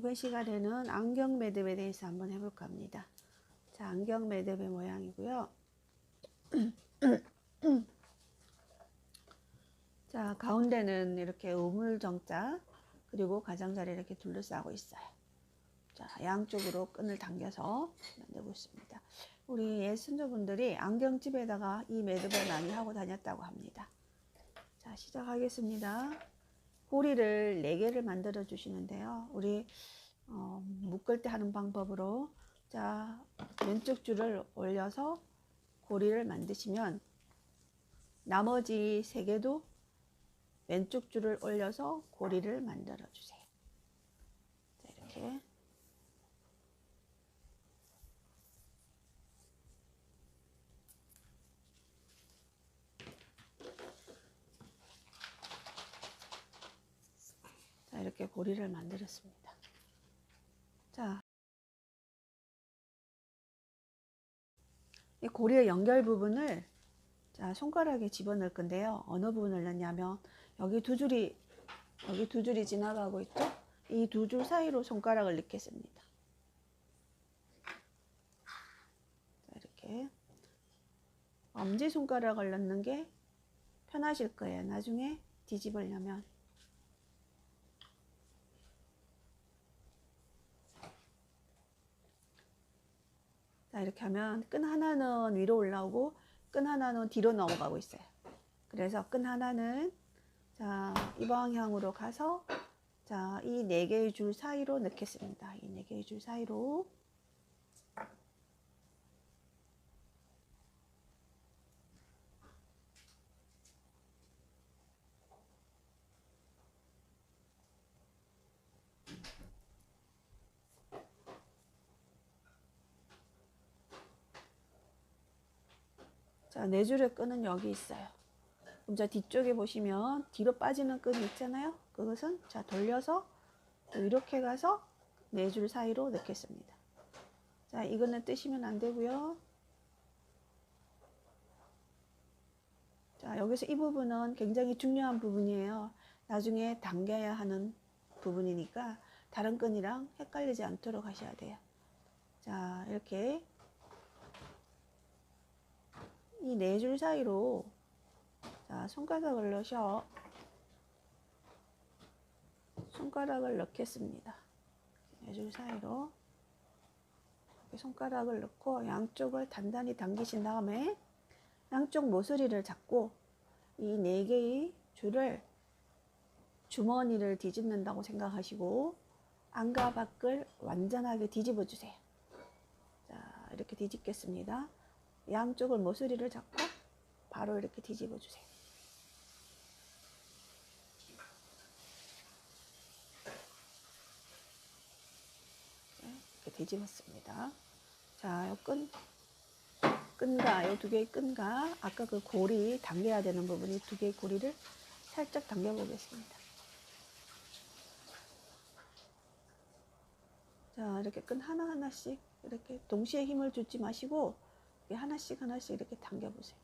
이번 시간에는 안경 매듭에 대해서 한번 해볼까 합니다. 자, 안경 매듭의 모양이고요. 자, 가운데는 이렇게 우물정자 그리고 가장자리 이렇게 둘러싸고 있어요. 자, 양쪽으로 끈을 당겨서 만들고 있습니다. 우리 예순조분들이 안경집에다가 이 매듭을 많이 하고 다녔다고 합니다. 자, 시작하겠습니다. 고리를 4개를 만들어 주시는데요. 우리 어, 묶을 때 하는 방법으로 자 왼쪽 줄을 올려서 고리를 만드시면 나머지 3개도 왼쪽 줄을 올려서 고리를 만들어 주세요. 자, 이렇게 자, 이렇게 고리를 만들었습니다. 자, 이 고리의 연결 부분을 자, 손가락에 집어넣을 건데요. 어느 부분을 넣냐면 여기 두 줄이 여기 두 줄이 지나가고 있죠? 이 두 줄 사이로 손가락을 넣겠습니다. 자, 이렇게 엄지 손가락을 넣는 게 편하실 거예요. 나중에 뒤집으려면 자, 이렇게 하면 끈 하나는 위로 올라오고 끈 하나는 뒤로 넘어가고 있어요. 그래서 끈 하나는 자, 이 방향으로 가서 자, 이 네 개의 줄 사이로 넣겠습니다. 이 네 개의 줄 사이로 자, 네 줄의 끈은 여기 있어요. 그럼 자, 뒤쪽에 보시면 뒤로 빠지는 끈이 있잖아요. 그것은 자, 돌려서 이렇게 가서 네 줄 사이로 넣겠습니다. 자, 이거는 뜨시면 안 되고요. 자, 여기서 이 부분은 굉장히 중요한 부분이에요. 나중에 당겨야 하는 부분이니까 다른 끈이랑 헷갈리지 않도록 하셔야 돼요. 자, 이렇게 이 네 줄 사이로 자, 손가락을 넣으셔. 손가락을 넣겠습니다. 네 줄 사이로 손가락을 넣고 양쪽을 단단히 당기신 다음에 양쪽 모서리를 잡고 이 네 개의 줄을 주머니를 뒤집는다고 생각하시고 안과 밖을 완전하게 뒤집어 주세요. 자, 이렇게 뒤집겠습니다. 양쪽을 모서리를 잡고 바로 이렇게 뒤집어 주세요. 이렇게 뒤집었습니다. 자, 요 끈, 끈과 요 두 개의 끈과 아까 그 고리 당겨야 되는 부분이 두 개의 고리를 살짝 당겨 보겠습니다. 자, 이렇게 끈 하나하나씩 이렇게 동시에 힘을 주지 마시고 하나씩 하나씩 이렇게 당겨 보세요.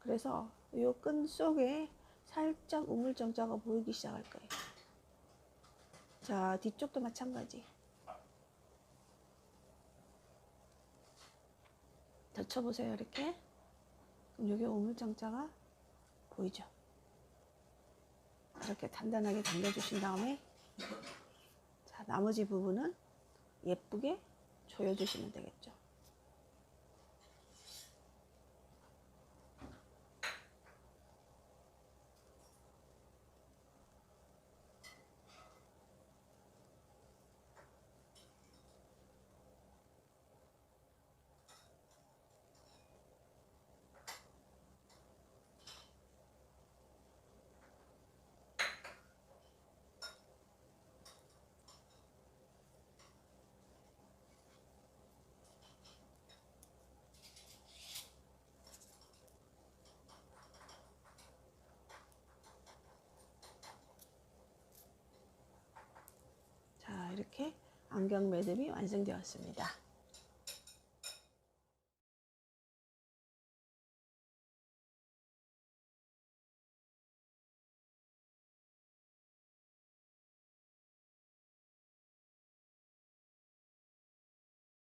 그래서 이 끈 속에 살짝 우물정자가 보이기 시작할 거예요. 자, 뒤쪽도 마찬가지. 젖혀보세요, 이렇게. 그럼 여기 우물정자가 보이죠? 이렇게 단단하게 당겨주신 다음에 자, 나머지 부분은 예쁘게 조여주시면 되겠죠. 자, 이렇게 안경 매듭이 완성되었습니다.